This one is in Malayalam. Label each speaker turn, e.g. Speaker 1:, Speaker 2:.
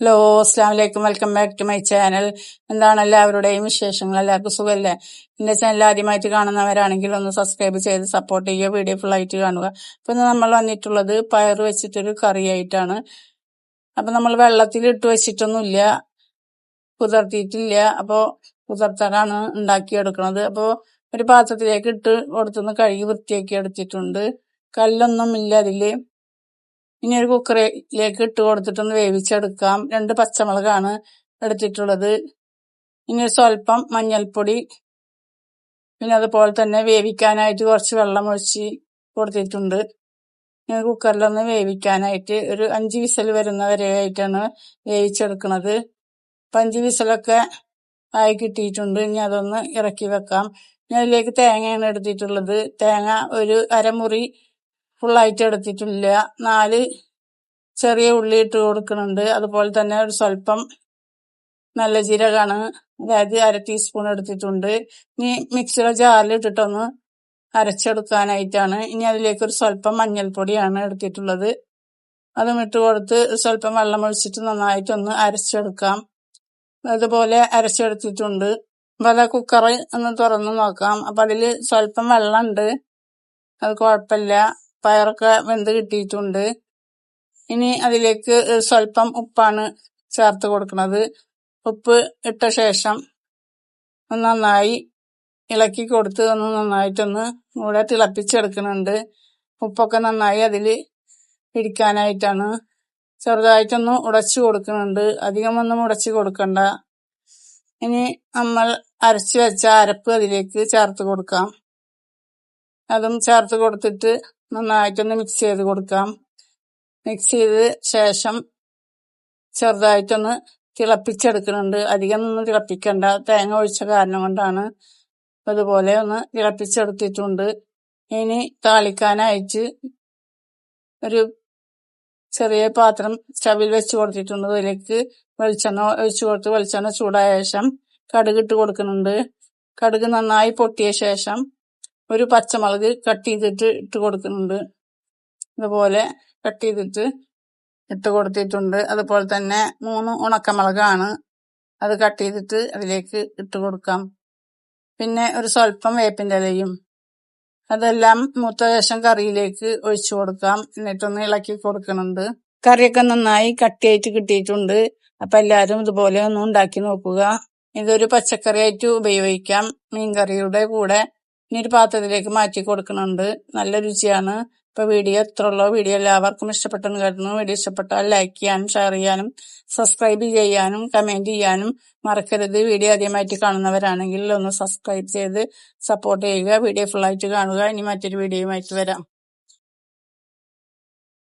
Speaker 1: ഹലോ അസ്സാം വലൈക്കും welcome back to my channel. എന്താണ് എല്ലാവരുടെയും വിശേഷങ്ങൾ? എല്ലാവർക്കും സുഖമല്ലേ എന്റെ ചാനൽ ആദ്യമായിട്ട് കാണുന്നവരാണെങ്കിൽ ഒന്ന് സബ്സ്ക്രൈബ് ചെയ്ത് സപ്പോർട്ട് ചെയ്യുക വീഡിയോ ഫുൾ ആയിട്ട് കാണുക. അപ്പൊ നമ്മൾ വന്നിട്ടുള്ളത് പയർ വെച്ചിട്ടൊരു കറി ആയിട്ടാണ്. അപ്പൊ നമ്മൾ വെള്ളത്തിൽ ഇട്ട് വെച്ചിട്ടൊന്നുമില്ല. കുതിർത്തിയിട്ടില്ല. അപ്പോൾ കുതിർത്താറാണ് ഉണ്ടാക്കിയെടുക്കുന്നത് അപ്പോൾ ഒരു പാത്രത്തിലേക്ക് ഇട്ട് കൊടുത്തുനിന്ന് കഴുകി വൃത്തിയാക്കി എടുത്തിട്ടുണ്ട്. കല്ലൊന്നും ഇല്ല അതിൽ. ഇനി ഒരു കുക്കറിലേക്ക് ഇട്ട് കൊടുത്തിട്ടൊന്ന് വേവിച്ചെടുക്കാം. രണ്ട് പച്ചമുളകാണ് എടുത്തിട്ടുള്ളത്. ഇനി സ്വല്പം മഞ്ഞൾപ്പൊടി പിന്നെ അതുപോലെ തന്നെ വേവിക്കാനായിട്ട് കുറച്ച് വെള്ളം ഒഴിച്ച് കൊടുത്തിട്ടുണ്ട്. ഇനി കുക്കറിലൊന്ന് വേവിക്കാനായിട്ട് ഒരു അഞ്ച് വിസൽ വരുന്ന വരെയായിട്ടാണ് വേവിച്ചെടുക്കുന്നത് അഞ്ച് വിസലൊക്കെ ആയി കിട്ടിയിട്ടുണ്ട്. ഇനി അതൊന്ന് ഇറക്കി വെക്കാം. ഇനി അതിലേക്ക് തേങ്ങയാണ് എടുത്തിട്ടുള്ളത്. തേങ്ങ ഒരു അരമുറി ഫുള്ളായിട്ട് എടുത്തിട്ടില്ല. നാല് ചെറിയ ഉള്ളി ഇട്ട് കൊടുക്കുന്നുണ്ട്. അതുപോലെ തന്നെ ഒരു സ്വല്പം നല്ല ജീരകമാണ് അതായത് അര ടീസ്പൂൺ എടുത്തിട്ടുണ്ട്. ഇനി മിക്സിയുടെ ജാറിൽ ഇട്ടിട്ടൊന്ന് അരച്ചെടുക്കാനായിട്ടാണ്. ഇനി അതിലേക്ക് ഒരു സ്വല്പം മഞ്ഞൾപ്പൊടിയാണ് എടുത്തിട്ടുള്ളത്. അതും ഇട്ട് കൊടുത്ത് സ്വല്പം വെള്ളം ഒഴിച്ചിട്ട് നന്നായിട്ടൊന്ന് അരച്ചെടുക്കാം. അതുപോലെ അരച്ചെടുത്തിട്ടുണ്ട്. അപ്പൊ അത് കുക്കർ ഒന്ന് തുറന്ന് നോക്കാം. അപ്പൊ അതിൽ സ്വല്പം വെള്ളമുണ്ട്. അത് കുഴപ്പമില്ല. പയറൊക്കെ വെന്ത് കിട്ടിയിട്ടുണ്ട്. ഇനി അതിലേക്ക് സ്വല്പം ഉപ്പാണ് ചേർത്ത് കൊടുക്കുന്നത് ഉപ്പ് ഇട്ട ശേഷം നന്നായി ഇളക്കി കൊടുത്ത് ഒന്ന് നന്നായിട്ടൊന്ന് കൂടെ തിളപ്പിച്ചെടുക്കുന്നുണ്ട്. ഉപ്പൊക്കെ നന്നായി അതിൽ പിടിക്കാനായിട്ടാണ് ചെറുതായിട്ടൊന്ന് ഉടച്ചു കൊടുക്കുന്നുണ്ട്. അധികമൊന്നും ഉടച്ചു കൊടുക്കണ്ട. ഇനി നമ്മൾ അരച്ചു വെച്ച അരപ്പ് അതിലേക്ക് ചേർത്ത് കൊടുക്കാം. അതും ചേർത്ത് കൊടുത്തിട്ട് നന്നായിട്ടൊന്ന് മിക്സ് ചെയ്ത് കൊടുക്കാം. മിക്സ് ചെയ്ത് ശേഷം ചെറുതായിട്ടൊന്ന് തിളപ്പിച്ചെടുക്കുന്നുണ്ട്. അധികം ഒന്നും തിളപ്പിക്കണ്ട. തേങ്ങ ഒഴിച്ച കാരണം കൊണ്ടാണ് അതുപോലെ ഒന്ന് തിളപ്പിച്ചെടുത്തിട്ടുണ്ട്. ഇനി താളിക്കാനായിട്ട് ഒരു ചെറിയ പാത്രം സ്റ്റവിൽ വെച്ച് കൊടുത്തിട്ടുണ്ട്. അതിലേക്ക് വെളിച്ചെണ്ണ ഒഴിച്ചു കൊടുത്ത് വെളിച്ചെണ്ണ ചൂടായ ശേഷം കടുക് ഇട്ട് കൊടുക്കുന്നുണ്ട്. കടുക് നന്നായി പൊട്ടിയ ശേഷം ഒരു പച്ചമുളക് കട്ട് ചെയ്തിട്ട് ഇട്ട് കൊടുക്കുന്നുണ്ട്. ഇതുപോലെ കട്ട് ചെയ്തിട്ട് ഇട്ട് കൊടുത്തിട്ടുണ്ട്. അതുപോലെ തന്നെ മൂന്ന് ഉണക്കമുളകാണ്. അത് കട്ട് ചെയ്തിട്ട് അതിലേക്ക് ഇട്ട് കൊടുക്കാം. പിന്നെ ഒരു സ്വല്പം വേപ്പിന്റെ ഇലയും. അതെല്ലാം മൂത്ത ശേഷം കറിയിലേക്ക് ഒഴിച്ചു കൊടുക്കാം. എന്നിട്ടൊന്ന് ഇളക്കി കൊടുക്കുന്നുണ്ട്. കറിയൊക്കെ നന്നായി കട്ടിയായിട്ട് കിട്ടിയിട്ടുണ്ട്. അപ്പൊ എല്ലാരും ഇതുപോലെ ഒന്ന് ഉണ്ടാക്കി നോക്കുക. ഇതൊരു പച്ചക്കറിയായിട്ട് ഉപയോഗിക്കാം. മീൻകറിയുടെ കൂടെ ഇനി ഒരു പാത്രത്തിലേക്ക് മാറ്റി കൊടുക്കുന്നുണ്ട്. നല്ല രുചിയാണ്. ഇപ്പൊ വീഡിയോ എത്ര ഉള്ളോ വീഡിയോ എല്ലാവർക്കും ഇഷ്ടപ്പെട്ടെന്ന് കരുതുന്നു. വീഡിയോ ഇഷ്ടപ്പെട്ടാൽ ലൈക്ക് ചെയ്യാനും ഷെയർ ചെയ്യാനും സബ്സ്ക്രൈബ് ചെയ്യാനും കമന്റ് ചെയ്യാനും മറക്കരുത്. വീഡിയോ ആദ്യമായിട്ട് കാണുന്നവരാണെങ്കിൽ ഒന്ന് സബ്സ്ക്രൈബ് ചെയ്ത് സപ്പോർട്ട് ചെയ്യുക. വീഡിയോ ഫുള്ളായിട്ട് കാണുക. ഇനി മറ്റൊരു വീഡിയോയുമായിട്ട് വരാം.